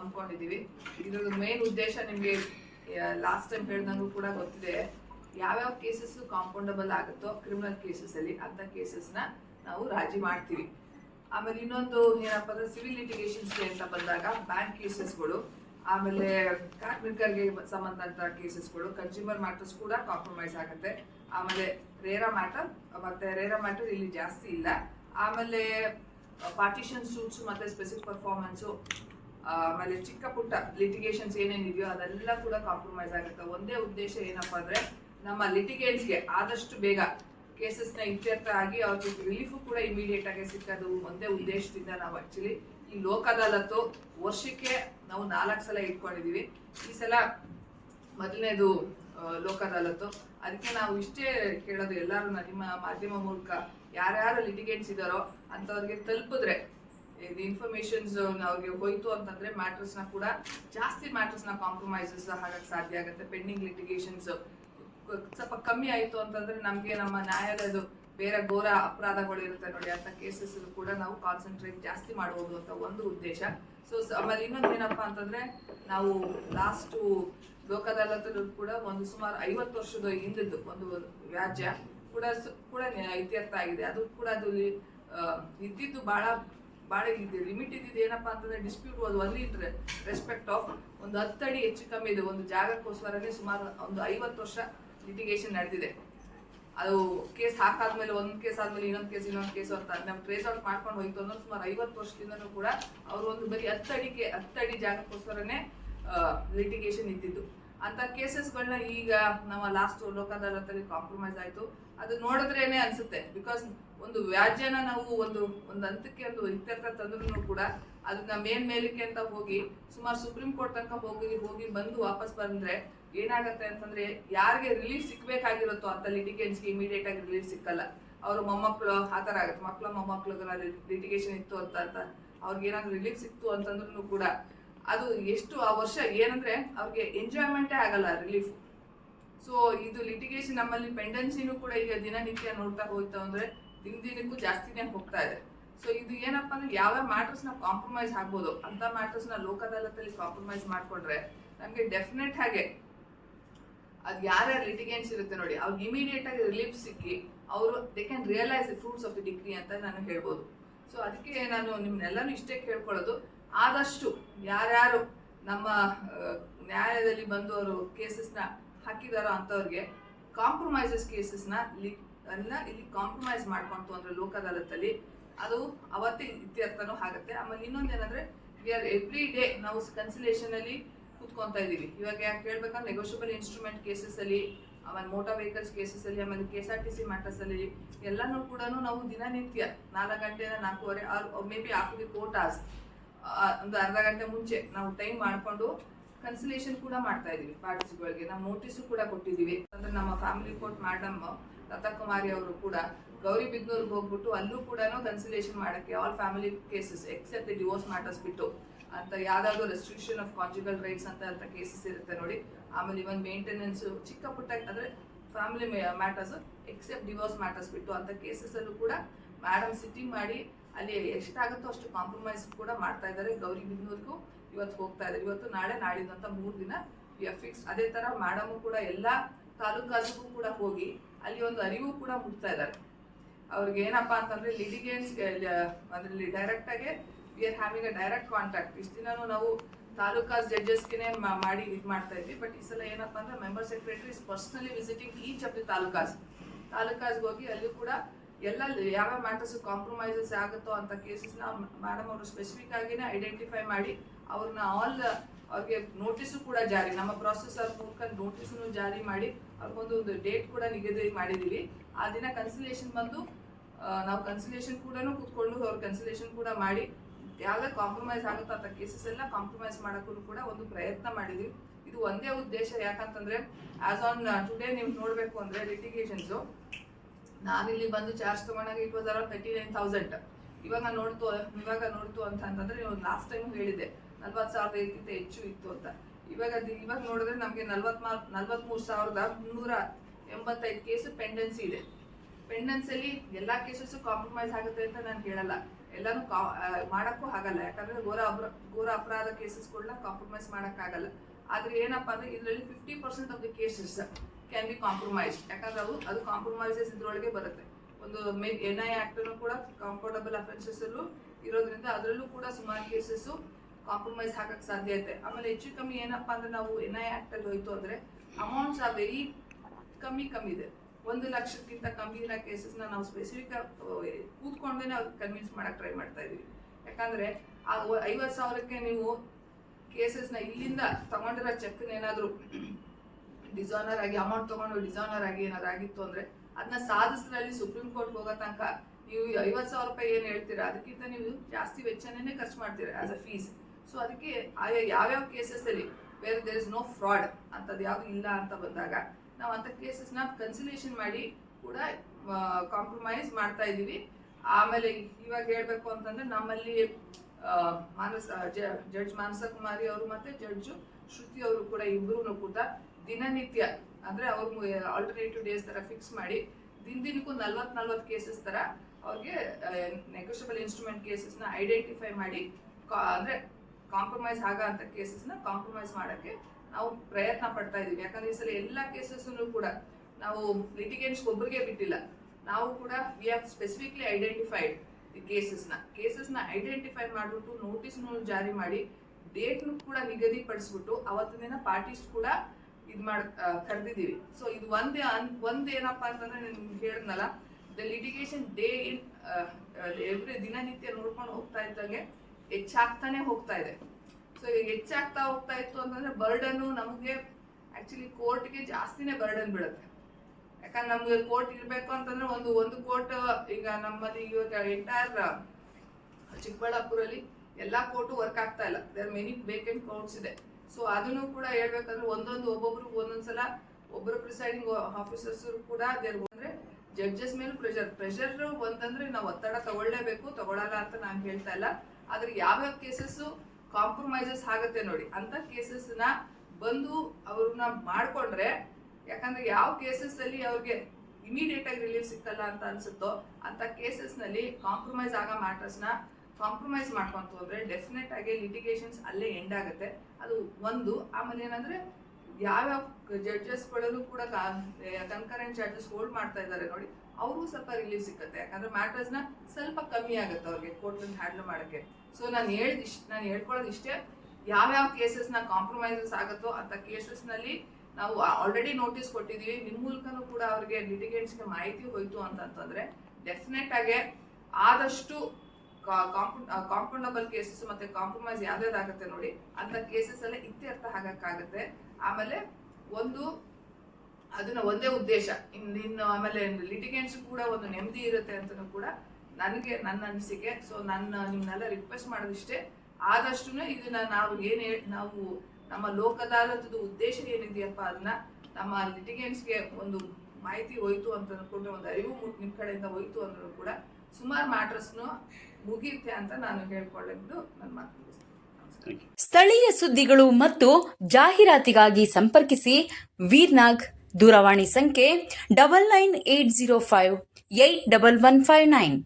ಹಮ್ಮಿಕೊಂಡಿದ್ದೀವಿ ಇದ್ರದ್ದು ಮೇನ್ ಉದ್ದೇಶ ನಿಮಗೆ ಲಾಸ್ಟ್ ಟೈಮ್ ಹೇಳ್ದಂಗೂ ಕೂಡ ಗೊತ್ತಿದೆ. ಯಾವ್ಯಾವ ಕೇಸಸ್ ಕಾಂಪೌಂಡಬಲ್ ಆಗುತ್ತೋ ಕ್ರಿಮಿನಲ್ ಕೇಸಸ್ ಅಲ್ಲಿ ಅಂತ ಕೇಸಸ್ನ ನಾವು ರಾಜಿ ಮಾಡ್ತೀವಿ. ಆಮೇಲೆ ಇನ್ನೊಂದು ಏನಪ್ಪ ಅಂದ್ರೆ ಸಿವಿಲ್ ಲಿಟಿಗೇಷನ್ಸ್ ಅಂತ ಬಂದಾಗ ಬ್ಯಾಂಕ್ ಕೇಸಸ್ಗಳು ಆಮೇಲೆ ಕಾರ್ಮಿಕರಿಗೆ ಸಂಬಂಧಂತ ಕೇಸಸ್ಗಳು ಕನ್ಸ್ಯೂಮರ್ ಮ್ಯಾಟರ್ಸ್ ಕೂಡ ಕಾಂಪ್ರಮೈಸ್ ಆಗುತ್ತೆ. ಆಮೇಲೆ ರೇರಾ ಮ್ಯಾಟರ್ ಮತ್ತೆ ರೇರಾ ಮ್ಯಾಟರ್ ಇಲ್ಲಿ ಜಾಸ್ತಿ ಇಲ್ಲ. ಆಮೇಲೆ ಪಾರ್ಟಿಷನ್ ಸೂಟ್ಸ್ ಮತ್ತೆ ಸ್ಪೆಸಿಫಿಕ್ ಪರ್ಫಾರ್ಮೆನ್ಸು ಆಮೇಲೆ ಚಿಕ್ಕ ಪುಟ್ಟ ಲಿಟಿಗೇಷನ್ಸ್ ಏನೇನಿದೆಯೋ ಅದೆಲ್ಲ ಕೂಡ ಕಾಂಪ್ರಮೈಸ್ ಆಗುತ್ತೆ. ಒಂದೇ ಉದ್ದೇಶ ಏನಪ್ಪಾ ಅಂದ್ರೆ ನಮ್ಮ ಲಿಟಿಗೇಟ್ಸ್ಗೆ ಆದಷ್ಟು ಬೇಗ ಕೇಸಸ್ನ ಇತ್ಯರ್ಥ ಆಗಿ ಅವ್ರಿಗೆ ರಿಲೀಫು ಕೂಡ ಇಮಿಡಿಯೇಟ್ ಆಗಿ ಸಿಕ್ಕೋದು ಒಂದೇ ಉದ್ದೇಶದಿಂದ ನಾವು ಆಕ್ಚುಲಿ ಈ ಲೋಕ ಅದಾಲತ್ತು ವರ್ಷಕ್ಕೆ ನಾವು ನಾಲ್ಕು ಸಲ ಇಟ್ಕೊಂಡಿದೀವಿ ಈ ಸಲ ಮೊದಲನೇದು ಲೋಕ ಅದಾಲತ್ತು ಅದಕ್ಕೆ ನಾವು ಇಷ್ಟೇ ಕೇಳೋದು ಎಲ್ಲರೂ ನಿಮ್ಮ ಮಾಧ್ಯಮ ಮೂಲಕ ಯಾರ್ಯಾರು ಲಿಟಿಗೇಟ್ಸ್ ಇದ್ದಾರೋ ಅಂಥವ್ರಿಗೆ ತಲುಪಿದ್ರೆ ಇದು ಇನ್ಫಾರ್ಮೇಶನ್ಸ್ ಅವ್ರಿಗೆ ಹೋಯ್ತು ಅಂತಂದ್ರೆ ಮ್ಯಾಟರ್ಸ್ನ ಕೂಡ ಜಾಸ್ತಿ ಮ್ಯಾಟರ್ಸ್ನ ಕಾಂಪ್ರಮೈಸಸ್ ಆಗಕ್ಕೆ ಸಾಧ್ಯ ಆಗುತ್ತೆ. ಪೆಂಡಿಂಗ್ ಲಿಟಿಗೇಷನ್ಸ್ ಸ್ವಲ್ಪ ಕಮ್ಮಿ ಆಯ್ತು ಅಂತಂದ್ರೆ ನಮಗೆ ನಮ್ಮ ನ್ಯಾಯಾಲಯದ ಬೇರೆ ಘೋರ ಅಪರಾಧಗಳು ಇರುತ್ತೆ ನೋಡಿ, ಅಂತ ಕೇಸಸ್ ಕೂಡ ನಾವು ಕಾನ್ಸಂಟ್ರೇಟ್ ಜಾಸ್ತಿ ಮಾಡಬಹುದು ಅಂತ ಒಂದು ಉದ್ದೇಶ. ಸೊ ಆಮೇಲೆ ಇನ್ನೊಂದು ಏನಪ್ಪಾ ಅಂತಂದ್ರೆ ನಾವು ಲಾಸ್ಟ್ ಲೋಕ ಕೂಡ ಒಂದು ಸುಮಾರು ಐವತ್ತು ವರ್ಷದ ಹಿಂದಿದ್ದು ಒಂದು ವ್ಯಾಜ್ಯ ಕೂಡ ಕೂಡ ಇತ್ಯರ್ಥ ಆಗಿದೆ. ಅದು ಕೂಡ ಅದು ಇದ್ದಿದ್ದು ಬಹಳ ಬಹಳ ಇದೆ ಲಿಮಿಟ್ ಇದ್ದಿದ್ದು ಏನಪ್ಪಾ ಅಂತಂದ್ರೆ ಡಿಸ್ಪ್ಯೂಟ್ ಒಂದು ಲೀಟರ್ ರೆಸ್ಪೆಕ್ಟ್ ಆಫ್ ಒಂದು ಹತ್ತಡಿ ಹೆಚ್ಚು ಕಮ್ಮಿ ಇದೆ. ಒಂದು ಜಾಗಕ್ಕೋಸ್ಕರನೇ ಸುಮಾರು ಒಂದು ಐವತ್ತು ವರ್ಷ ಲಿಟಿಗೇಷನ್ ನಡೆದಿದೆ. ಅದು ಕೇಸ್ ಹಾಕಾದ್ಮೇಲೆ ಒಂದು ಕೇಸ್ ಆದ್ಮೇಲೆ ಇನ್ನೊಂದು ಕೇಸ್ ಇನ್ನೊಂದು ಕೇಸ್ ಅಂತ ನಾವು ಟ್ರೇಸ್ ಔಟ್ ಮಾಡ್ಕೊಂಡು ಹೋಯ್ತು ಅನ್ನೋದು ಸುಮಾರು ಐವತ್ತು ವರ್ಷದಿಂದನೂ ಕೂಡ ಅವರು ಒಂದು ಬರೀ ಹತ್ತಡಿಗೆ ಹತ್ತಡಿ ಜಾಗಕ್ಕೋಸ್ಕರನೇ ಲಿಟಿಗೇಷನ್ ಇದ್ದಿದ್ದು. ಅಂತ ಕೇಸಸ್ಗಳನ್ನ ಈಗ ನಮ್ಮ ಲಾಸ್ಟ್ ಲೋಕಾದಲ್ಲಿ ಅದಾಲತಲ್ಲಿ ಕಾಂಪ್ರಮೈಸ್ ಆಯಿತು. ಅದು ನೋಡಿದ್ರೇನೆ ಅನ್ಸುತ್ತೆ. ಬಿಕಾಸ್ ಒಂದು ವ್ಯಾಜ್ಯನ ನಾವು ಒಂದು ಒಂದು ಹಂತಕ್ಕೆ ಒಂದು ಇತ್ಯರ್ಥ ತಂದ್ರೂ ಕೂಡ ಅದನ್ನ ಮೇಲಕ್ಕೆ ಅಂತ ಹೋಗಿ, ಸುಮಾರು ಸುಪ್ರೀಂ ಕೋರ್ಟ್ ತನಕ ಹೋಗಿ ಹೋಗಿ ಬಂದು ವಾಪಸ್ ಬಂದ್ರೆ ಏನಾಗತ್ತೆ ಅಂತಂದ್ರೆ ಯಾರಿಗೆ ರಿಲೀಫ್ ಸಿಕ್ಬೇಕಾಗಿರುತ್ತೋ ಅಂತ ಲಿಟಿಗೇನ್ಸ್ಗೆ ಇಮಿಡಿಯೇಟ್ ಆಗಿ ರಿಲೀಫ್ ಸಿಕ್ಕಲ್ಲ. ಅವ್ರ ಮೊಮ್ಮಕ್ಕಳು ಆ ಥರ ಆಗುತ್ತೆ. ಮಕ್ಕಳ ಮೊಮ್ಮಕ್ಕಳು ಲಿಟಿಗೇಷನ್ ಇತ್ತು ಅಂತ ಅಂತ ಅವ್ರಿಗೆ ಏನಾದ್ರು ರಿಲೀಫ್ ಸಿಕ್ತು ಅಂತಂದ್ರೂ ಕೂಡ ಅದು ಎಷ್ಟು, ಆ ವರ್ಷ ಏನಂದ್ರೆ ಅವ್ರಿಗೆ ಎಂಜಾಯ್ಮೆಂಟೇ ಆಗಲ್ಲ ರಿಲೀಫ್ ಸೊ ಇದು ಲಿಟಿಗೇಷನ್ ನಮ್ಮಲ್ಲಿ ಪೆಂಡೆನ್ಸಿನೂ ಕೂಡ ಈಗ ದಿನನಿತ್ಯ ನೋಡ್ತಾ ಹೋಗ್ತಾ ಅಂದ್ರೆ ದಿನ ದಿನಕ್ಕೂ ಜಾಸ್ತಿನೇ ಹೋಗ್ತಾ ಇದೆ. ಸೊ ಇದು ಏನಪ್ಪ ಅಂದ್ರೆ ಯಾವ ಮ್ಯಾಟರ್ಸ್ನ ಕಾಂಪ್ರಮೈಸ್ ಆಗ್ಬೋದು ಅಂತ ಮ್ಯಾಟರ್ಸ್ನ ಲೋಕ ಅದಾಲತಲ್ಲಿ ಕಾಂಪ್ರಮೈಸ್ ಮಾಡ್ಕೊಂಡ್ರೆ ನಮ್ಗೆ ಡೆಫಿನೆಟ್ ಹಾಗೆ ಅದು ಯಾರ್ಯಾರು ಲಿಟಿಗೇನ್ಸ್ ಇರುತ್ತೆ ನೋಡಿ, ಅವ್ರಿಗೆ ಇಮಿಡಿಯೇಟ್ ಆಗಿ ರಿಲೀಫ್ ಸಿಕ್ಕಿ ಅವರು they can realise the fruits of the decree ಅಂತ ನಾನು ಹೇಳ್ಬೋದು. ಸೊ ಅದಕ್ಕೆ ನಾನು ನಿಮ್ನೆಲ್ಲನೂ ಇಷ್ಟೇ ಕೇಳ್ಕೊಳ್ಳೋದು, ಆದಷ್ಟು ಯಾರ್ಯಾರು ನಮ್ಮ ನ್ಯಾಯಾಲಯದಲ್ಲಿ ಬಂದು ಅವರು ಕೇಸಸ್ನ ಹಾಕಿದಾರೋ ಅಂಥವ್ರಿಗೆ ಕಾಂಪ್ರಮೈಸಸ್ ಕೇಸಸ್ನ ಲಿ ಅನ್ನ ಇಲ್ಲಿ ಕಾಂಪ್ರಮೈಸ್ ಮಾಡ್ಕೊಂತು ಅಂದ್ರೆ ಲೋಕ ಅದು ಅವತ್ತೇ ಇತ್ಯರ್ಥನೂ ಆಗುತ್ತೆ. ಆಮೇಲೆ ಇನ್ನೊಂದೇನಂದ್ರೆ ವಿ ಆರ್ ಎವ್ರಿ ಡೇ ನಾವು ಕನ್ಸಿಲೇಷನ್ ಅಲ್ಲಿ ಕೂತ್ಕೊಂತಾ ಇದೀವಿ ಇವಾಗ ಯಾಕೆ ಹೇಳ್ಬೇಕಂದ್ರೆ ನೆಗೋಷಿಯಬಲ್ ಇನ್ಸ್ಟ್ರೂಮೆಂಟ್ ಕೇಸಸ್ ಅಲ್ಲಿ, ಆಮೇಲೆ ಮೋಟಾರ್ ವೆಹಿಕಲ್ಸ್ ಕೇಸಸ್ ಅಲ್ಲಿ, ಆಮೇಲೆ K S R T C matters ಅಲ್ಲಿ ಎಲ್ಲಾನು ಕೂಡ ನಾವು ದಿನನಿತ್ಯ ನಾಲ್ಕು ಗಂಟೆನ ನಾಲ್ಕೂವರೆ maybe of the court hours ಒಂದು ಅರ್ಧ ಗಂಟೆ ಮುಂಚೆ ನಾವು ಟೈಮ್ ಮಾಡ್ಕೊಂಡು ಕನ್ಸಲೇಷನ್ ಕೂಡ ಮಾಡ್ತಾ ಇದೀವಿ, ಪಾರ್ಟಿಸ್ಗಳಿಗೆ. ನಾವು ನೋಟಿಸ್ ಕೂಡ ಕೊಟ್ಟಿದ್ದೀವಿ. ಅಂದ್ರೆ ನಮ್ಮ family court madam Latha Kumari ಅವರು ಕೂಡ ಗೌರಿ ಬಿದ್ನೂರ್ಗೆ ಹೋಗ್ಬಿಟ್ಟು ಅಲ್ಲೂ ಕೂಡ ಕನ್ಸಲೇಷನ್ ಮಾಡಕ್ಕೆ all family cases except the divorce matters ಬಿಟ್ಟು ಅಂತ ಯಾವ್ದಾದ್ರು ರೆಸ್ಟ್ರಿಕ್ಷನ್ ಆಫ್ ಕಾನ್ಜುಗಲ್ ರೈಟ್ಸ್ ಅಂತ ಅಂತ ಕೇಸಸ್ ಇರುತ್ತೆ ನೋಡಿ. ಆಮೇಲೆ ಇವನ್ ಮೇಂಟೆನೆನ್ಸ್ ಚಿಕ್ಕ ಪುಟ್ಟ ಅಂದ್ರೆ family matters except divorce matters ಬಿಟ್ಟು ಅಂತ ಕೇಸಸ್ ಅಲ್ಲೂ ಕೂಡ ಮ್ಯಾಡಮ್ ಸಿಟ್ಟಿಂಗ್ ಮಾಡಿ ಅಲ್ಲಿ ಎಷ್ಟಾಗುತ್ತೋ ಅಷ್ಟು ಕಾಂಪ್ರಮೈಸ್ ಕೂಡ ಮಾಡ್ತಾ ಇದ್ದಾರೆ ಗೌರಿ ಬಿದ್ನೂರ್ಗೂ. ಇವತ್ತು ಹೋಗ್ತಾ ಇದ್ದಾರೆ. ಇವತ್ತು ನಾಳೆ ನಾಳಿದ್ದು ಅಂತ ಮೂರು ದಿನ ಫಿಕ್ಸ್ ಅದೇ ತರ ಮೇಡಮು ಕೂಡ ಎಲ್ಲ ತಾಲೂಕಾಸಿಗೂ ಕೂಡ ಹೋಗಿ ಅಲ್ಲಿ ಒಂದು ಅರಿವು ಕೂಡ ಮುಟ್ತಾ ಇದ್ದಾರೆ. ಅವ್ರಿಗೆ ಏನಪ್ಪ ಅಂತಂದ್ರೆ ಲಿಟಿಗೇನ್ಸ್ ಅದರಲ್ಲಿ ಡೈರೆಕ್ಟ್ ಆಗಿ we are having a direct contact ಇಷ್ಟು ದಿನನೂ ನಾವು ತಾಲೂಕಾಸ್ ಜಡ್ಜಸ್ಗೆ ಮಾಡಿ ಇದು ಮಾಡ್ತಾ ಇದ್ವಿ. ಬಟ್ ಈ ಸಲ ಏನಪ್ಪ ಅಂದ್ರೆ member secretary is personally visiting each of the talukas. ತಾಲೂಕಾಸ್ಗೆ ಹೋಗಿ ಅಲ್ಲಿ ಕೂಡ ಎಲ್ಲ ಯಾವ ಮ್ಯಾಟರ್ಸ್ ಕಾಂಪ್ರಮೈಸಸ್ ಆಗುತ್ತೋ ಅಂತ ಕೇಸಸ್ನ ಮೇಡಮ್ ಅವರು ಸ್ಪೆಸಿಫಿಕ್ ಆಗಿನೇ ಐಡೆಂಟಿಫೈ ಮಾಡಿ ಅವ್ರನ್ನ ಆಲ್ ಅವ್ರಿಗೆ ನೋಟಿಸು ಕೂಡ ಜಾರಿ, ನಮ್ಮ ಪ್ರೊಸೆಸರ್ ಮೂಲಕ ನೋಟಿಸ್ನು ಜಾರಿ ಮಾಡಿ ಅವ್ರಿಗೊಂದು ಒಂದು ಡೇಟ್ ಕೂಡ ನಿಗದಿ ಮಾಡಿದೀವಿ. ಆ ದಿನ ಕನ್ಸಿಲೇಷನ್ ಬಂದು ನಾವು ಕನ್ಸಿಲೇಷನ್ ಕೂಡ ಕೂತ್ಕೊಂಡು ಅವ್ರ ಕನ್ಸಿಲೇಷನ್ ಕೂಡ ಮಾಡಿ, ಯಾವ್ದೇ ಕಾಂಪ್ರಮೈಸ್ ಆಗುತ್ತೋ ಅಂತ ಕೇಸಸ್ ಎಲ್ಲ ಕಾಂಪ್ರಮೈಸ್ ಮಾಡೋಕ್ಕೂ ಕೂಡ ಒಂದು ಪ್ರಯತ್ನ ಮಾಡಿದ್ವಿ. ಇದು ಒಂದೇ ಉದ್ದೇಶ ಯಾಕಂತಂದ್ರೆ ಆಸ್ ಆನ್ ಟುಡೇ ನೀವು ನೋಡಬೇಕು ಅಂದ್ರೆ ಲಿಟಿಗೇಷನ್ಸ್ ನಾನಿಲ್ಲಿ ಬಂದು ಚಾರ್ಜ್ ತಗೊಂಡಾಗ it was around thirty nine thousand ಇವಾಗ ನೋಡ್ತು ಇವಾಗ ನೋಡ್ತು ಅಂತ ಅಂತಂದ್ರೆ ಲಾಸ್ಟ್ ಟೈಮ್ ಹೇಳಿದೆ ನಲ್ವತ್ತು ಸಾವಿರದ ಐದಕ್ಕಿಂತ ಹೆಚ್ಚು ಇತ್ತು ಅಂತ. ಇವಾಗ ಅದು ಇವಾಗ ನೋಡಿದ್ರೆ ನಮಗೆ ನಲ್ವತ್ನಾಲ್ಕು ನಲ್ವತ್ಮೂರು ಸಾವಿರದ ಮುನ್ನೂರ ಎಂಬತ್ತೈದು ಕೇಸು ಪೆಂಡೆನ್ಸಿ ಇದೆ. ಪೆಂಡೆನ್ಸಲ್ಲಿ ಎಲ್ಲ ಕೇಸಸ್ಸು ಕಾಂಪ್ರಮೈಸ್ ಆಗುತ್ತೆ ಅಂತ ನಾನು ಹೇಳಲ್ಲ. ಎಲ್ಲಾನು ಕಾ- ಮಾಡಕ್ಕೂ ಆಗಲ್ಲ. ಯಾಕಂದ್ರೆ ಘೋರ ಅಪರ, ಘೋರ ಅಪರಾಧ ಕೇಸಸ್ಗಳನ್ನ ಕಾಂಪ್ರಮೈಸ್ ಮಾಡೋಕ್ಕಾಗಲ್ಲ. ಆದರೆ ಏನಪ್ಪ ಅಂದ್ರೆ ಇದರಲ್ಲಿ fifty percent of the cases can be compromised ಯಾಕಂದ್ರೆ ಅವು ಅದು ಕಾಂಪ್ರಮೈಸಸ್ ಇದ್ರೊಳಗೆ ಬರುತ್ತೆ. ಒಂದು ಮೇ ಎನ್ ಐ ಆಕ್ಟ್ ಕೂಡ ಕಂಫರ್ಟಬಲ್ ಅಫೆನ್ಸಸ್ ಅಲ್ಲೂ ಇರೋದ್ರಿಂದ ಅದರಲ್ಲೂ ಕೂಡ ಸುಮಾರು ಕೇಸಸ್ ಕಾಂಪ್ರಮೈಸ್ ಹಾಕಕ್ ಸಾಧ್ಯ ಐತೆ. ಆಮೇಲೆ ಹೆಚ್ಚು ಕಮ್ಮಿ ಏನಪ್ಪ ಅಂದ್ರೆ ನಾವು ಎನ್ ಐ ಆಕ್ಟ್ ಅಲ್ಲಿ ಹೋಯ್ತು ಅಂದ್ರೆ ಅಮೌಂಟ್ಸ್ ಆ ವೆರಿ ಕಮ್ಮಿ ಕಮ್ಮಿ ಇದೆ. ಒಂದು ಲಕ್ಷಕ್ಕಿಂತ ಕಮ್ಮಿ ಇರೋ ಕೇಸಸ್ನ ನಾವು ಸ್ಪೆಸಿಫಿಕ್ ಕೂತ್ಕೊಂಡೇನೆ ಅವ್ರಿಗೆ ಕನ್ವಿನ್ಸ್ ಮಾಡಕ್ ಟ್ರೈ ಮಾಡ್ತಾ ಇದೀವಿ. ಯಾಕಂದ್ರೆ ಆ ಐವತ್ ಐವತ್ತು ಸಾವಿರಕ್ಕೆ ನೀವು ಕೇಸಸ್ನ ಇಲ್ಲಿಂದ ತಗೊಂಡಿರೋ ಚೆಕ್ ಏನಾದ್ರು ಡಿಸಾನರ್ ಆಗಿ ಅಮೌಂಟ್ ತಗೊಂಡು ಡಿಸಾನರ್ ಆಗಿ ಏನಾದ್ರು ಆಗಿತ್ತು ಅಂದ್ರೆ ಅದನ್ನ ಸಾಧಿಸಿದ್ರಲ್ಲಿ ಸುಪ್ರೀಂ ಕೋರ್ಟ್ ಹೋಗೋ ತನಕ ನೀವು ಐವತ್ತು ಸಾವಿರ ರೂಪಾಯಿ ಏನು ಹೇಳ್ತೀರಾ? ಅದಕ್ಕಿಂತ ನೀವು ಜಾಸ್ತಿ ವೆಚ್ಚನೇ ಖರ್ಚು ಮಾಡ್ತೀರಾ ಆಸ್ ಅ ಫೀಸ್ ಸೊ ಅದಕ್ಕೆ ಆಯಾ ಯಾವ್ಯಾವ cases where there is no fraud ಅಂಥದ್ದು ಯಾವುದು ಇಲ್ಲ ಅಂತ ಬಂದಾಗ ನಾವು ಅಂಥ ಕೇಸಸ್ನ ಕನ್ಸಿಲೇಷನ್ ಮಾಡಿ ಕೂಡ ಕಾಂಪ್ರಮೈಸ್ ಮಾಡ್ತಾ ಇದ್ದೀವಿ. ಆಮೇಲೆ ಇವಾಗ ಹೇಳಬೇಕು ಅಂತಂದ್ರೆ ನಮ್ಮಲ್ಲಿ ಮಾನಸ ಜಡ್ಜ್ ಮಾನಸ ಕುಮಾರಿ ಅವರು ಮತ್ತು ಜಡ್ಜು ಶ್ರುತಿ ಅವರು ಕೂಡ ಇಬ್ಬರೂ ಕೂಡ ದಿನನಿತ್ಯ, ಅಂದ್ರೆ ಅವ್ರು ಆಲ್ಟರ್ನೇಟಿವ್ ಡೇಸ್ ತರ ಫಿಕ್ಸ್ ಮಾಡಿ ದಿನ ದಿನಕ್ಕೂ ನಲ್ವತ್ ನಲ್ವತ್ ಕೇಸಸ್ ತರ ಅವ್ರಿಗೆ ನೆಗೋಷಿಯಬಲ್ ಇನ್ಸ್ಟ್ರೂಮೆಂಟ್ ಕೇಸಸ್ನ ಐಡೆಂಟಿಫೈ ಮಾಡಿ ಅಂದ್ರೆ ಕಾಂಪ್ರಮೈಸ್ ಆಗ ಅಂತ ಕೇಸಸ್ನ ಕಾಂಪ್ರಮೈಸ್ ಮಾಡೋಕ್ಕೆ ನಾವು ಪ್ರಯತ್ನ ಪಡ್ತಾ ಇದೀವಿ ಯಾಕಂದ್ರೆ ಈ ಸಲ ಎಲ್ಲಾ ಕೇಸಸ್ ಕೂಡ ನಾವು ಲಿಟಿಗೇನ್ಸ್ ಒಬ್ಬರಿಗೆ ಬಿಟ್ಟಿಲ್ಲ. ನಾವು ಕೂಡ ವಿ ಹ್ಯಾವ್ ಸ್ಪೆಸಿಫಿಕ್ಲಿ ಐಡೆಂಟಿಫೈಡ್ ಈ ಕೇಸಸ್ನ ಕೇಸಸ್ನ ಐಡೆಂಟಿಫೈ ಮಾಡಿಬಿಟ್ಟು ನೋಟಿಸ್ನು ಜಾರಿ ಮಾಡಿ ಡೇಟ್ನು ಕೂಡ ನಿಗದಿಪಡಿಸ್ಬಿಟ್ಟು, ಅವತ್ತಿನ ದಿನ ಪಾರ್ಟೀಸ್ ಕೂಡ ಇದು ಮಾಡ್ ಕರೆದಿದ್ದೀವಿ. ಸೊ ಇದು ಒಂದೇ ಅನ್- ಒಂದ್ ಏನಪ್ಪಾ ಅಂತಂದ್ರೆ ನಿಮ್ಗೆ ಹೇಳಿದ್ನಲ್ಲ the litigation day in every ದಿನನಿತ್ಯ ನೋಡ್ಕೊಂಡು ಹೋಗ್ತಾ ಇದ್ದಂಗೆ ಹೆಚ್ಚಾಗ್ತಾನೆ ಹೋಗ್ತಾ ಇದೆ. ಸೊ ಈಗ ಹೆಚ್ಚಾಗ್ತಾ ಹೋಗ್ತಾ ಇತ್ತು ಅಂತಂದ್ರೆ ಬರ್ಡನ್ನು ನಮಗೆ ಆಕ್ಚುಲಿ ಕೋರ್ಟ್ಗೆ ಜಾಸ್ತಿನೇ ಬರ್ಡನ್ ಬೀಳುತ್ತೆ. ಯಾಕಂದ್ರೆ ನಮಗೆ ಕೋರ್ಟ್ ಇರಬೇಕು ಅಂತಂದ್ರೆ ಒಂದು ಒಂದು ಕೋರ್ಟ್ ಈಗ ನಮ್ಮಲ್ಲಿ ಇವಾಗ ಎಂಟೈರ್ ಚಿಕ್ಕಬಳ್ಳಾಪುರಲ್ಲಿ ಎಲ್ಲಾ ಕೋರ್ಟು ವರ್ಕ್ ಆಗ್ತಾ ಇಲ್ಲ. ದೇರ್ ಮೆನಿ ವೇಕೆಂಟ್ ಕೋರ್ಟ್ಸ್ ಇದೆ. ಸೊ ಅದನ್ನು ಕೂಡ ಹೇಳ್ಬೇಕಂದ್ರೆ ಒಂದೊಂದು ಒಬ್ಬೊಬ್ರು ಒಂದೊಂದ್ಸಲ ಒಬ್ಬರು ಪ್ರಿಸೈಡಿಂಗ್ ಆಫೀಸರ್ಸ್ ಕೂಡ ದೇರ್ ಅಂದ್ರೆ ಜಡ್ಜಸ್ ಮೇಲೂ ಪ್ರೆಷರ್ ಪ್ರೆಷರ್ ಬಂತಂದ್ರೆ ನಾವು ಒತ್ತಡ ತಗೊಳ್ಳೇಬೇಕು ತಗೊಳ್ಳಲ್ಲ ಅಂತ ನಾನು ಹೇಳ್ತಾ ಇಲ್ಲ. ಆದ್ರೆ ಯಾವ್ಯಾವ ಕೇಸಸ್ ಕಾಂಪ್ರಮೈಸಸ್ ಆಗುತ್ತೆ ನೋಡಿ. ಅಂತ ಕೇಸಸ್ನ ಬಂದು ಅವ್ರನ್ನ ಮಾಡ್ಕೊಂಡ್ರೆ, ಯಾಕಂದ್ರೆ ಯಾವ ಕೇಸಸ್ ಅಲ್ಲಿ ಅವ್ರಿಗೆ ಇಮಿಡಿಯೇಟ್ ಆಗಿ ರಿಲೀಫ್ ಸಿಕ್ಕಲ್ಲ ಅಂತ ಅನ್ಸುತ್ತೋ, ಅಂತ ಕೇಸಸ್ನಲ್ಲಿ ಕಾಂಪ್ರಮೈಸ್ ಆಗೋ ಮ್ಯಾಟರ್ಸ್ನ ಕಾಂಪ್ರಮೈಸ್ ಮಾಡ್ಕೊಂತು ಅಂದ್ರೆ ಡೆಫಿನೆಟ್ ಆಗಿ ಲಿಟಿಗೇಷನ್ಸ್ ಅಲ್ಲೇ ಎಂಡ್ ಆಗುತ್ತೆ. ಅದು ಒಂದು. ಆಮೇಲೆ ಏನಂದ್ರೆ ಯಾವ್ಯಾವ ಜಡ್ಜಸ್ಗಳಲ್ಲೂ ಕೂಡ ಕನ್ಕರೆಂಟ್ ಜಡ್ಜಸ್ ಹೋಲ್ಡ್ ಮಾಡ್ತಾ ಇದ್ದಾರೆ ನೋಡಿ, ಅವ್ರಿಗೂ ಸ್ವಲ್ಪ ರಿಲೀಫ್ ಸಿಕ್ಕತ್ತೆ. ಯಾಕಂದ್ರೆ ಮ್ಯಾಟರ್ಸ್ನ ಸ್ವಲ್ಪ ಕಮ್ಮಿ ಆಗುತ್ತೆ ಅವ್ರಿಗೆ ಕೋರ್ಟ್ ಹ್ಯಾಂಡಲ್ ಮಾಡಕ್ಕೆ. ಸೊ ನಾನು ಹೇಳ್ದ ಇಷ್ಟ ನಾನು ಹೇಳ್ಕೊಳ್ಳೋದು ಇಷ್ಟೇ. ಯಾವ್ಯಾವ ಕೇಸಸ್ನ ಕಾಂಪ್ರಮೈಸಸ್ ಆಗುತ್ತೋ ಅಂತ ಕೇಸಸ್ನಲ್ಲಿ ನಾವು ಆಲ್ರೆಡಿ ನೋಟಿಸ್ ಕೊಟ್ಟಿದೀವಿ. ನಿಮ್ ಮೂಲಕನೂ ಕೂಡ ಅವ್ರಿಗೆ ಲಿಟಿಗೇಟ್ಸ್ಗೆ ಮಾಹಿತಿ ಹೋಯ್ತು ಅಂತಂತಂದ್ರೆ ಡೆಫಿನೆಟ್ ಆಗಿ ಆದಷ್ಟು ಕಾಂಪೌಂಡಬಲ್ ಕೇಸಸ್ ಮತ್ತೆ ಕಾಂಪ್ರಮೈಸ್ ಯಾವ್ದಾಗುತ್ತೆ ನೋಡಿ, ಅಂತ ಕೇಸಸ್ ಎಲ್ಲ ಇತ್ಯರ್ಥ ಆಗಕ್ಕಾಗತ್ತೆ. ಆಮೇಲೆ ಒಂದು, ಅದನ್ನ ಒಂದೇ ಉದ್ದೇಶ. ಇನ್ ಇನ್ನು ಆಮೇಲೆ ಲಿಟಿಗೇಟ್ಸ್ ಕೂಡ ಒಂದು ನೆಮ್ಮದಿ ಇರುತ್ತೆ ಅಂತಲೂ ಕೂಡ ನನಗೆ ನನ್ನ ಅನಿಸಿಕೆ. ಸೊ ನನ್ನ ನಿಮ್ಮನ್ನೆಲ್ಲ ರಿಕ್ವೆಸ್ಟ್ ಮಾಡೋದಿಷ್ಟೇ. ಆದಷ್ಟು ಇದನ್ನ ನಾವು ಏನು ನಾವು ನಮ್ಮ ಲೋಕ ಉದ್ದೇಶ ಏನಿದೆಯಪ್ಪ ಅದನ್ನ ನಮ್ಮ ಲಿಟಿಗೇಟ್ಸ್ಗೆ ಒಂದು ಮಾಹಿತಿ ಹೋಯ್ತು ಅಂತ ಅಂದ್ಕೊಂಡ್ರೆ ಒಂದು ಅರಿವು ನಿಮ್ಮ ನಿಮ್ ಕಡೆಯಿಂದ ಹೋಯ್ತು ಅಂದ್ರೂ ಕೂಡ ಸುಮಾರು ಮ್ಯಾಟ್ರಸ್ನು ಮುಗಿಯುತ್ತೆ ಅಂತ ನಾನು ಹೇಳ್ಕೊಳ್ಳೋದು ನನ್ನ ಮಾತು ಸ್ಥಳೀಯ ಸುದ್ದಿಗಳು ಮತ್ತು ಜಾಹೀರಾತಿಗಾಗಿ ಸಂಪರ್ಕಿಸಿ ವೀರ್ನಾಗ್ ದೂರವಾಣಿ ಸಂಖ್ಯೆ double nine eight zero five eight double one five nine.